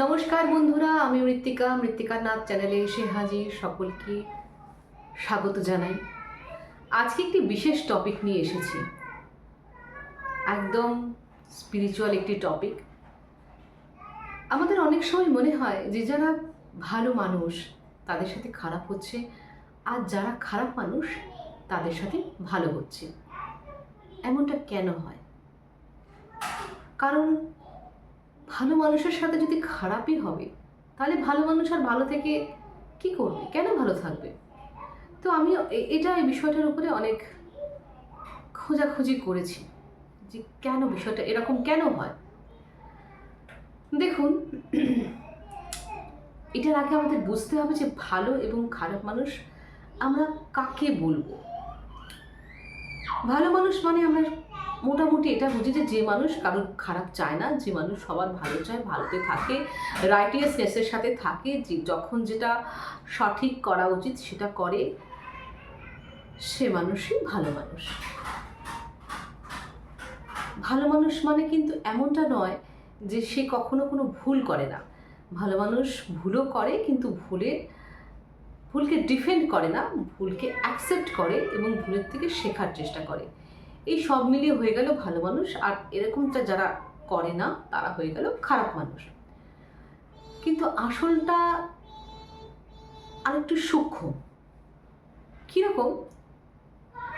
নমস্কার বন্ধুরা, আমি মৃত্তিকা মৃত্তিকার নাথ চ্যানেলে এসে হাজির সকলকে স্বাগত জানাই। আজকে একটি বিশেষ টপিক নিয়ে এসেছি। একদম স্পিরিচুয়াল একটি টপিক আমাদের অনেক সময় মনে হয় যে যারা ভালো মানুষ, তাদের সাথে খারাপ হচ্ছে, আর যারা খারাপ মানুষ, তাদের সাথে ভালো হচ্ছে। এমনটা কেন হয়? কারণ ভালো মানুষের সাথে যদি খারাপই হবে, তাহলে ভালো মানুষ আর ভালো থেকে কি করবে? কেন ভালো থাকবে? তো আমি এটা এই বিষয়টার উপরে অনেক খোঁজাখুঁজি করেছি যে কেন বিষয়টা এরকম কেন হয়? দেখুন, এটার আগে আমাদের বুঝতে হবে যে ভালো এবং খারাপ মানুষ আমরা কাকে বলব? ভালো মানুষ মানে আমরা মোটামুটি এটা বুঝি যে যে মানুষ কারোর খারাপ চায় না, যে মানুষ সবার ভালো চায়, ভালোতে থাকে রাইটিয়াসনেসের সাথে থাকে, যে যখন যেটা সঠিক করা উচিত সেটা করে, সে মানুষই ভালো মানুষ। ভালো মানুষ মানে কিন্তু এমনটা নয় যে সে কখনো কোনো ভুল করে না। ভালো মানুষ ভুলও করে কিন্তু ভুলে, ভুলকে ডিফেন্ড করে না, ভুলকে অ্যাকসেপ্ট করে এবং ভুলের থেকে শেখার চেষ্টা করে। এই সব মিলিয়ে হয়ে গেল ভালো মানুষ। আর এরকমটা যারা করে না, তারা হয়ে গেল খারাপ মানুষ। কিন্তু আসলটা আরেকটু সূক্ষ্ম। কীরকম?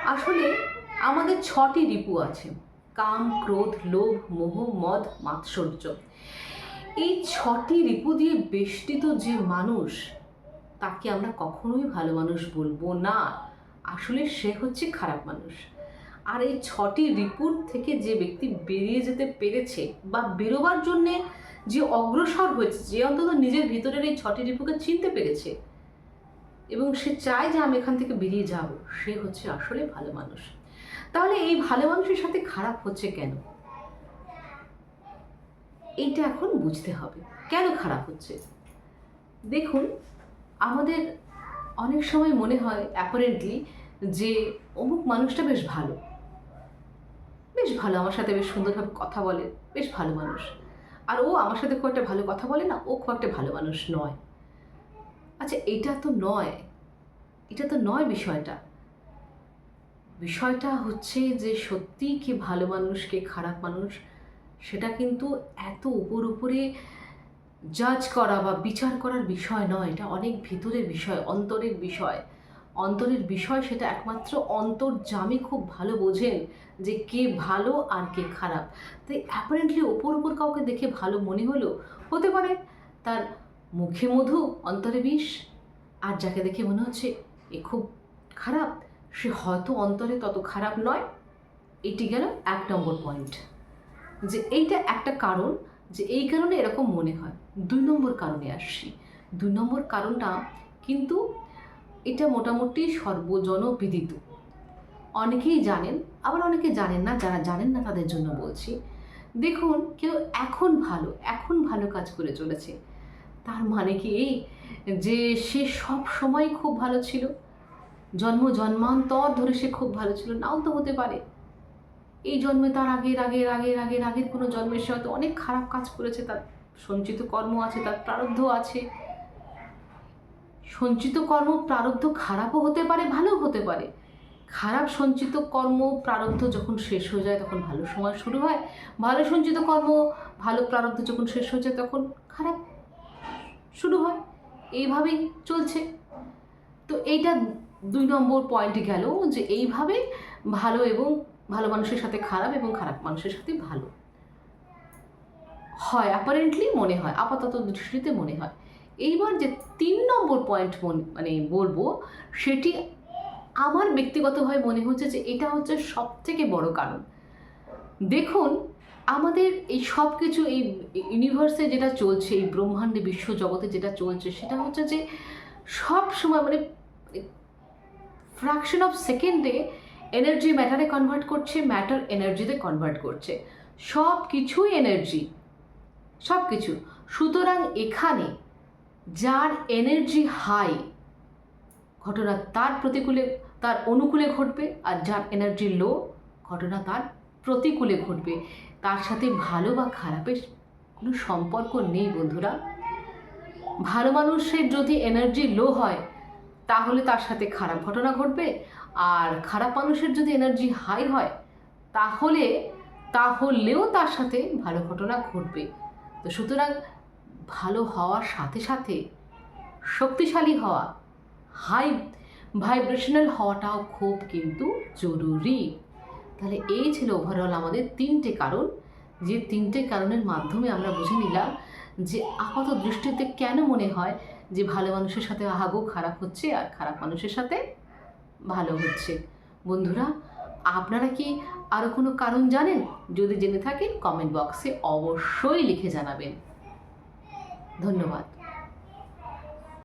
আসলে আমাদের ছটি রিপু আছে। কাম, ক্রোধ, লোভ, মোহ, মদ, মাৎসর্য। এই ছটি রিপু দিয়ে বেষ্টিত যে মানুষ, তাকে আমরা কখনোই ভালো মানুষ বলব না। আসলে সে হচ্ছে খারাপ মানুষ। আর এই ছটি রিপুর থেকে যে ব্যক্তি বেরিয়ে যেতে পেরেছে বা বেরোবার জন্যে যে অগ্রসর হয়েছে, যে অন্তত নিজের ভিতরের এই ছটি রিপুকে চিনতে পেরেছে এবং সে চায় যে আমি এখান থেকে বেরিয়ে যাব, সে হচ্ছে আসলে ভালো মানুষ। তাহলে এই ভালো মানুষের সাথে খারাপ হচ্ছে কেন? এইটা এখন বুঝতে হবে। কেন খারাপ হচ্ছে? দেখুন, আমাদের অনেক সময় মনে হয় অ্যাপারেন্টলি যে অমুক মানুষটা বেশ ভালো। বেশ ভালো, আমার সাথে বেশ সুন্দরভাবে কথা বলে, বেশ ভালো মানুষ। আর ও আমার সাথে খুব একটা ভালো কথা বলে না, ও খুব একটা ভালো মানুষ নয়। আচ্ছা এটা তো নয়, এটা তো নয় বিষয়টা। বিষয়টা হচ্ছে যে সত্যি কে ভালো মানুষ, কে খারাপ মানুষ, সেটা কিন্তু এত উপর উপরে জাজ করা বা বিচার করার বিষয় নয়, এটা অনেক ভিতরের বিষয়, অন্তরের বিষয়। অন্তরের বিষয় সেটা একমাত্র অন্তর্জামী খুব ভালো বোঝেন যে কে ভালো আর কে খারাপ। তাই অ্যাপারেন্টলি ওপর ওপর কাউকে দেখে ভালো মনে হলো, হতে পারে তার মুখে মধু, অন্তরে বিষ, আর যাকে দেখে মনে হচ্ছে এ খুব খারাপ, সে হয়তো অন্তরে তত খারাপ নয়। এটি গেল এক নম্বর পয়েন্ট যে এইটা একটা কারণ, যে এই কারণে এরকম মনে হয়। দুই নম্বর কারণে আসছি। দুই নম্বর কারণটা কিন্তু এটা মোটামুটি সর্বজনবিদিত। অনেকেই জানেন, আবার অনেকে জানেন না, যারা জানেন না তাদের জন্য বলছি। দেখুন, কেউ এখন ভালো এখন ভালো কাজ করে চলেছে। তার মানে কি এই যে সে সব সময় খুব ভালো ছিল? জন্ম জন্মান্তর ধরে সে খুব ভালো ছিল, নাও তো হতে পারে। এই জন্মে তার আগের আগের আগের আগের আগের কোনো জন্মের সে হয়তো অনেক খারাপ কাজ করেছে, তার সঞ্চিত কর্ম আছে, তার প্রারব্ধ আছে। সঞ্চিত কর্ম প্রারব্ধ খারাপও হতে পারে, ভালোও হতে পারে। খারাপ সঞ্চিত কর্ম প্রারব্ধ যখন শেষ হয়ে যায় তখন ভালো সময় শুরু হয়। ভালো সঞ্চিত কর্ম, ভালো প্রারব্ধ যখন শেষ হয়ে যায় তখন খারাপ শুরু হয়। এইভাবেই চলছে। তো এইটা দুই নম্বর পয়েন্ট গেল যে এইভাবে ভালো এবং ভালো মানুষের সাথে খারাপ এবং খারাপ মানুষের সাথে ভালো। হয় অ্যাপারেন্টলি মনে হয়, আপাতত দৃষ্টিতে মনে হয়। এইবার যে তিন নম্বর পয়েন্ট মানে বলব, সেটি আমার ব্যক্তিগতভাবে মনে হচ্ছে যে এটা হচ্ছে সব থেকে বড় কারণ। দেখুন, আমাদের এই সব কিছু এই ইউনিভার্সে যেটা চলছে, এই ব্রহ্মাণ্ডে, বিশ্ব জগতে যেটা চলছে, সেটা হচ্ছে যে সব সময় মানে ফ্র্যাকশন অফ সেকেন্ডে এনার্জি ম্যাটারে কনভার্ট করছে ম্যাটার এনার্জিতে কনভার্ট করছে। সব কিছুই এনার্জি সব কিছু সুতরাং এখানে যার এনার্জি হাই ঘটনা তার প্রতিকূলে, তার অনুকূলে ঘটবে আর যার এনার্জি লো ঘটনা তার প্রতিকূলে ঘটবে। তার সাথে ভালো বা খারাপের কোনো সম্পর্ক নেই বন্ধুরা। ভালো মানুষের যদি এনার্জি লো হয়, তাহলে তার সাথে খারাপ ঘটনা ঘটবে। আর খারাপ মানুষের যদি এনার্জি হাই হয়, তাহলে, তাহলেও তার সাথে ভালো ঘটনা ঘটবে। তো সুতরাং ভালো হওয়ার সাথে সাথে শক্তিশালী হওয়া, হাই ভাইব্রেশনাল হওয়াটাও খুব কিন্তু জরুরি। তাহলে এই ছিল ওভারঅল আমাদের তিনটে কারণ। যে তিনটে কারণের মাধ্যমে আমরা বুঝে নিলাম যে আপাত দৃষ্টিতে কেন মনে হয় যে ভালো মানুষের সাথে আহাগো খারাপ হচ্ছে আর খারাপ মানুষের সাথে ভালো হচ্ছে। বন্ধুরা, আপনারা কি আরও কোনো কারণ জানেন? যদি জেনে থাকেন কমেন্ট বক্সে অবশ্যই লিখে জানাবেন। ধন্যবাদ।